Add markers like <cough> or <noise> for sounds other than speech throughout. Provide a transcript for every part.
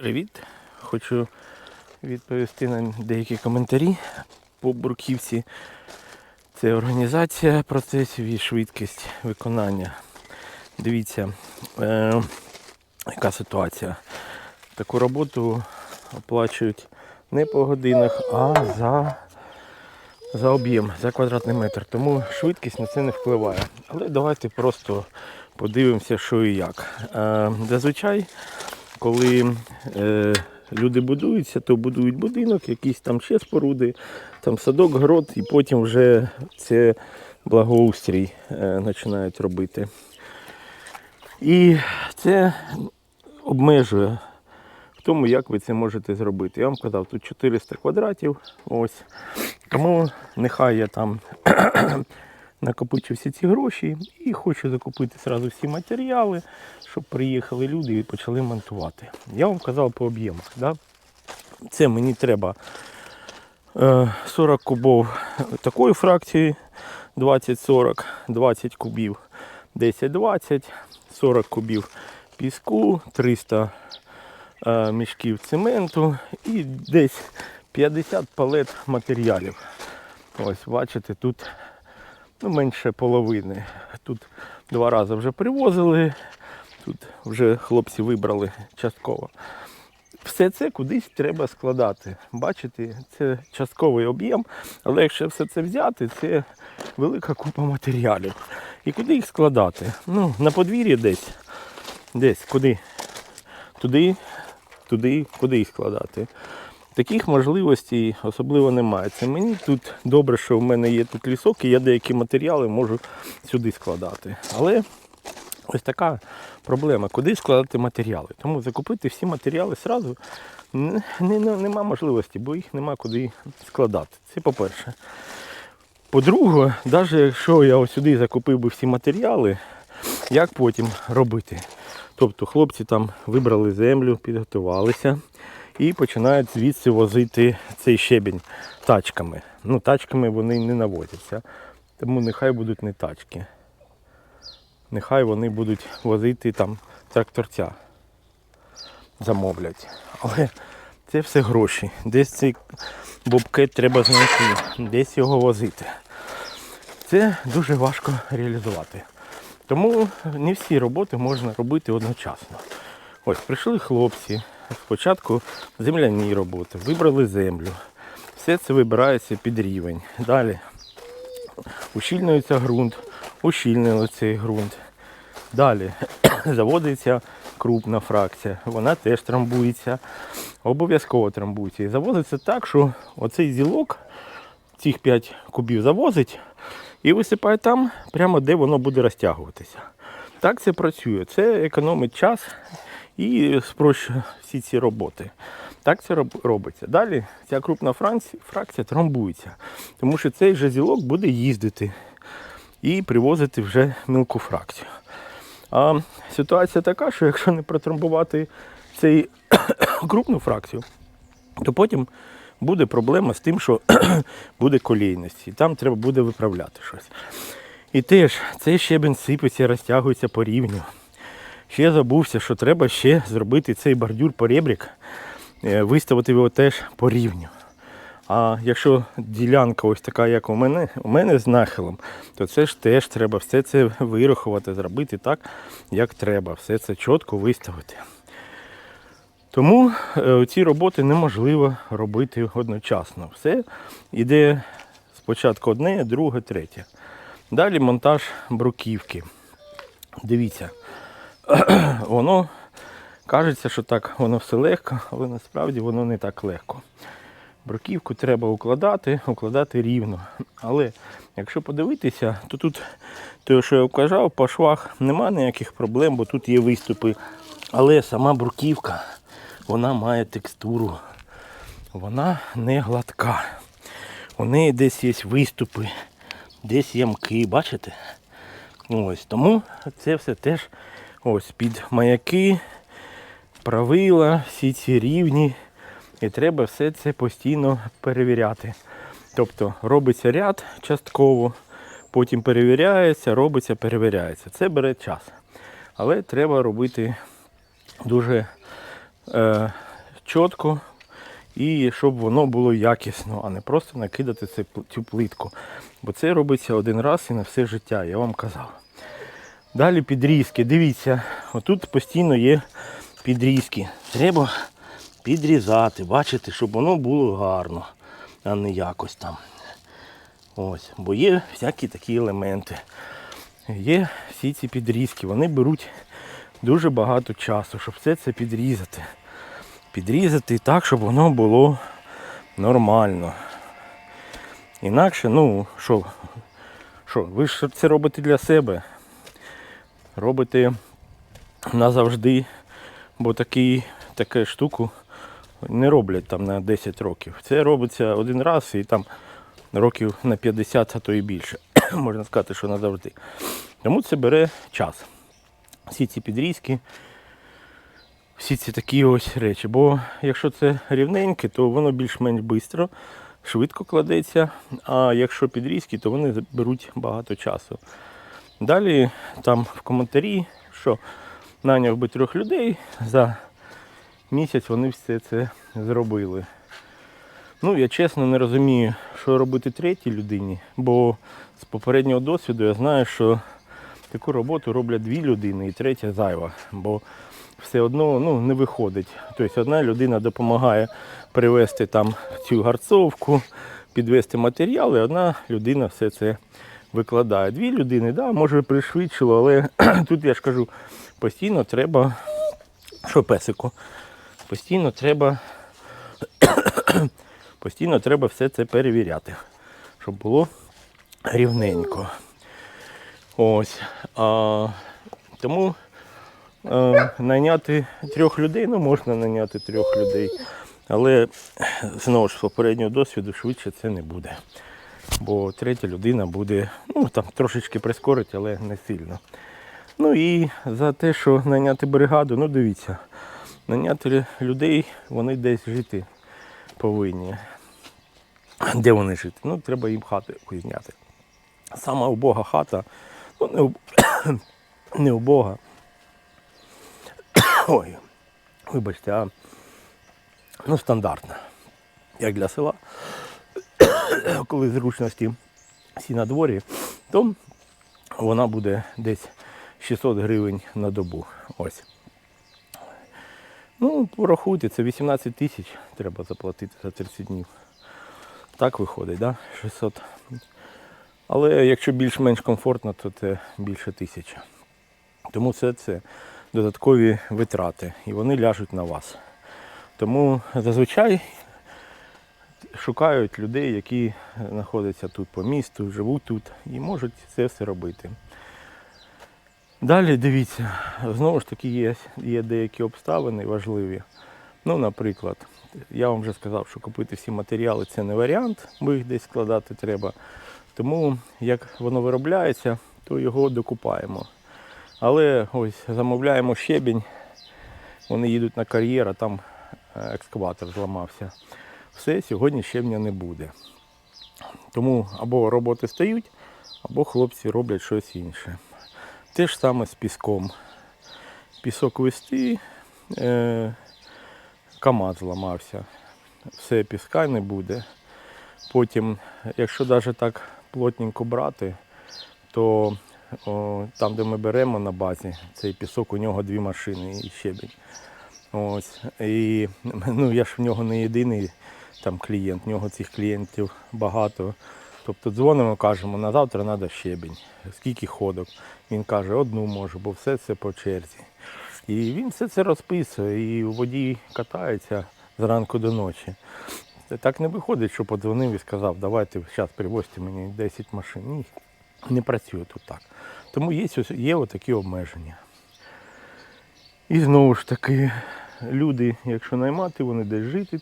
Привіт! Хочу відповісти на деякі коментарі по бруківці. Це організація процесів і швидкість виконання. Дивіться, е, яка ситуація. Таку роботу оплачують не по годинах, а за, за об'єм, за квадратний метр. Тому швидкість на це не впливає. Але давайте просто подивимося, що і як. Е, зазвичай коли е, люди будуються, то будують будинок, якісь там ще споруди, там садок, город, і потім вже це благоустрій е, починають робити. І це обмежує в тому, як ви це можете зробити. Я вам казав, тут 400 квадратів. Ось. Тому нехай я там накопичу всі ці гроші і хочу закупити зразу всі матеріали, щоб приїхали люди і почали монтувати. Я вам казав по об'ємах. Да? Це мені треба е, 40 кубов такої фракції 20-40, 20 кубів 10-20, 40 кубів піску, 300 е, мішків цементу і десь 50 палет матеріалів. Ось, бачите, тут ну, менше половини. Тут два рази вже привозили, тут вже хлопці вибрали частково. Все це кудись треба складати. Бачите, це частковий об'єм, але якщо все це взяти, це велика купа матеріалів. І куди їх складати? Ну, на подвір'ї десь. Десь, куди? Туди, туди, куди їх складати. Таких можливостей особливо немає. Це мені тут добре, що в мене є тут лісок, і я деякі матеріали можу сюди складати. Але ось така проблема, куди складати матеріали. Тому закупити всі матеріали одразу не, не, нема можливості, бо їх нема куди складати. Це по-перше. По-друге, навіть якщо я ось сюди закупив би всі матеріали, як потім робити? Тобто хлопці там вибрали землю, підготувалися і починають звідси возити цей щебінь тачками. Ну, тачками вони не навозяться. Тому нехай будуть не тачки. Нехай вони будуть возити там тракторця. Замовлять. Але це все гроші. Десь цей бобкет треба знайти, десь його возити. Це дуже важко реалізувати. Тому не всі роботи можна робити одночасно. Ось прийшли хлопці, спочатку земляні роботи, вибрали землю. Все це вибирається під рівень. Далі ущільнюється ґрунт, ущільнили цей ґрунт. Далі <clears throat> заводиться крупна фракція, вона теж трамбується, обов'язково трамбується. І завозиться так, що оцей зілок, цих 5 кубів завозить і висипає там, прямо де воно буде розтягуватися. Так це працює. Це економить час і спрощує всі ці роботи. Так це робиться. Далі ця крупна фракція трамбується, тому що цей же зілок буде їздити і привозити вже мілку фракцію. А ситуація така, що якщо не протрамбувати цей <coughs> крупну фракцію, то потім буде проблема з тим, що <coughs> буде колійність, і там треба буде виправляти щось. І теж цей щебень сипеться, розтягується по рівню. Ще забувся, що треба ще зробити цей бордюр поребрик, е, виставити його теж по рівню. А якщо ділянка ось така, як у мене, у мене з нахилом, то це ж теж треба все це вирахувати, зробити так, як треба, все це чітко виставити. Тому е, ці роботи неможливо робити одночасно. Все йде спочатку одне, друге, третє. Далі монтаж бруківки. Дивіться, <clears throat> воно кажеться, що так воно все легко, але насправді воно не так легко. Бруківку треба укладати, укладати рівно. Але якщо подивитися, то тут, те, що я вказав, по швах нема ніяких проблем, бо тут є виступи. Але сама бруківка, вона має текстуру. Вона не гладка. У неї десь є виступи, десь ямки, бачите? Ось, тому це все теж ось під маяки, правила, всі ці рівні. І треба все це постійно перевіряти. Тобто робиться ряд частково, потім перевіряється, робиться, перевіряється. Це бере час. Але треба робити дуже е, чітко і щоб воно було якісно, а не просто накидати цю плитку. Бо це робиться один раз і на все життя, я вам казав. Далі підрізки. Дивіться, отут постійно є підрізки. Треба підрізати, бачите, щоб воно було гарно, а не якось там. Ось, бо є всякі такі елементи. Є всі ці підрізки, вони беруть дуже багато часу, щоб все це підрізати. Підрізати так, щоб воно було нормально. Інакше, ну, що, що, ви ж це робите для себе. Робите назавжди, бо такий, таку штуку не роблять там на 10 років. Це робиться один раз і там років на 50, а то і більше. <clears throat> Можна сказати, що назавжди. Тому це бере час. Всі ці підрізки, всі ці такі ось речі. Бо якщо це рівненьке, то воно більш-менш швидко, швидко кладеться. А якщо підрізки, то вони беруть багато часу. Далі там в коментарі, що наняв би трьох людей, за місяць вони все це зробили. Ну, я чесно не розумію, що робити третій людині, бо з попереднього досвіду я знаю, що таку роботу роблять дві людини і третя зайва, бо все одно ну, не виходить. Тобто одна людина допомагає привезти там цю гарцовку, підвести матеріали, одна людина все це викладає. Дві людини, да, може пришвидшило, але <clears throat> тут я ж кажу, постійно треба, що песику, постійно треба <clears throat> постійно треба все це перевіряти, щоб було рівненько. Ось. А, тому е, найняти трьох людей, ну можна найняти трьох людей. Але знову ж з попереднього досвіду швидше це не буде. Бо третя людина буде ну, там, трошечки прискорить, але не сильно. Ну і за те, що найняти бригаду, ну дивіться, найняти людей, вони десь жити повинні. Де вони жити? Ну, треба їм хати зняти. Сама убога хата, ну не, уб... <coughs> не убога. <coughs> Ой, вибачте, а ну, стандартна. Як для села. <clears throat> Коли зручності всі на дворі, то вона буде десь 600 гривень на добу. Ось. Ну, порахуйте, це 18 тисяч треба заплатити за 30 днів. Так виходить, да? 600. Але якщо більш-менш комфортно, то це більше тисячі. Тому все це додаткові витрати і вони ляжуть на вас. Тому зазвичай шукають людей, які знаходяться тут по місту, живуть тут і можуть це все робити. Далі дивіться, знову ж таки є, є деякі обставини важливі. Ну, наприклад, я вам вже сказав, що купити всі матеріали це не варіант, бо їх десь складати треба. Тому як воно виробляється, то його докупаємо. Але ось замовляємо щебінь, вони їдуть на кар'єр, а там е, екскаватор зламався. Все, сьогодні щебня не буде. Тому або роботи стають, або хлопці роблять щось інше. Те ж саме з піском. Пісок вести, е, КАМАЗ зламався. Все, піска не буде. Потім, якщо навіть так плотненько брати, то о, там, де ми беремо на базі, цей пісок, у нього дві машини і щебінь. Ось. І ну, я ж в нього не єдиний там клієнт, в нього цих клієнтів багато. Тобто дзвонимо, кажемо, на завтра треба щебінь. Скільки ходок? Він каже, одну можу, бо все це по черзі. І він все це розписує, і водій катається зранку до ночі. Так не виходить, що подзвонив і сказав, давайте зараз привозьте мені 10 машин. Ні, не працює тут так. Тому є, є отакі обмеження. І знову ж таки, люди, якщо наймати, вони десь жити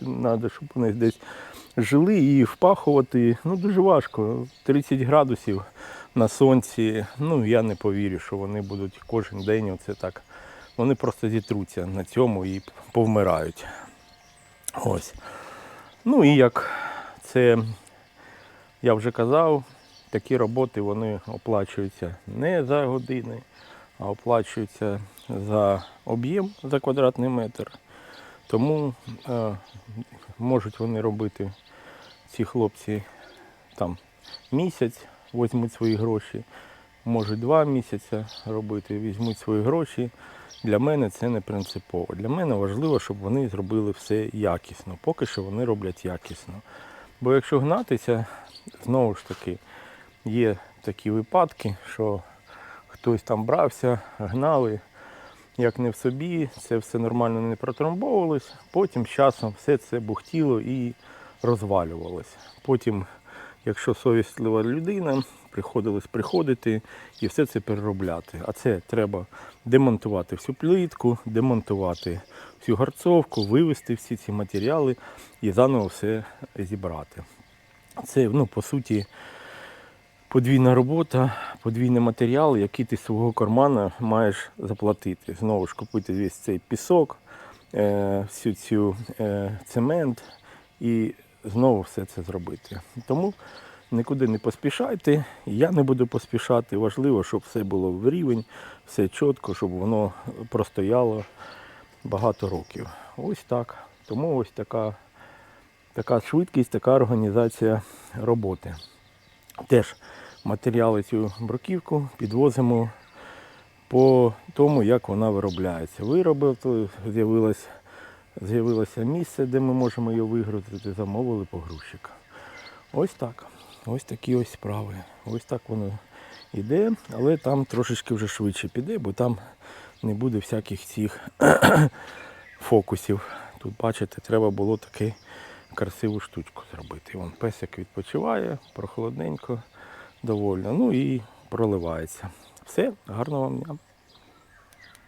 треба, щоб вони десь жили і впахувати. Ну дуже важко. 30 градусів на сонці. Ну я не повірю, що вони будуть кожен день оце так. Вони просто зітруться на цьому і повмирають. Ось. Ну і як це я вже казав, такі роботи вони оплачуються не за години, а оплачуються за об'єм за квадратний метр. Тому е, можуть вони робити ці хлопці там місяць, візьмуть свої гроші, можуть два місяці робити, візьмуть свої гроші. Для мене це не принципово. Для мене важливо, щоб вони зробили все якісно. Поки що вони роблять якісно. Бо якщо гнатися, знову ж таки, є такі випадки, що хтось там брався, гнали, як не в собі, це все нормально не протрамбовувалось. Потім з часом все це бухтіло і розвалювалось. Потім, якщо совістлива людина, приходилось приходити і все це переробляти. А це треба демонтувати всю плитку, демонтувати всю гарцовку, вивести всі ці матеріали і заново все зібрати. Це, ну, по суті, подвійна робота, подвійний матеріал, який ти з свого кармана маєш заплатити. Знову ж купити весь цей пісок, е, всю цю е, цемент і знову все це зробити. Тому нікуди не поспішайте, я не буду поспішати. Важливо, щоб все було в рівень, все чітко, щоб воно простояло багато років. Ось так. Тому ось така, така швидкість, така організація роботи. Теж матеріали цю бруківку підвозимо по тому, як вона виробляється. Виробив, то з'явилось, з'явилося місце, де ми можемо її вигрузити, замовили погрузчика. Ось так. Ось такі ось справи. Ось так воно йде, але там трошечки вже швидше піде, бо там не буде всяких цих <clears throat> фокусів. Тут, бачите, треба було таку красиву штучку зробити. Вон песик відпочиває, прохолодненько, довольно. Ну і проливається. Все, гарного вам дня.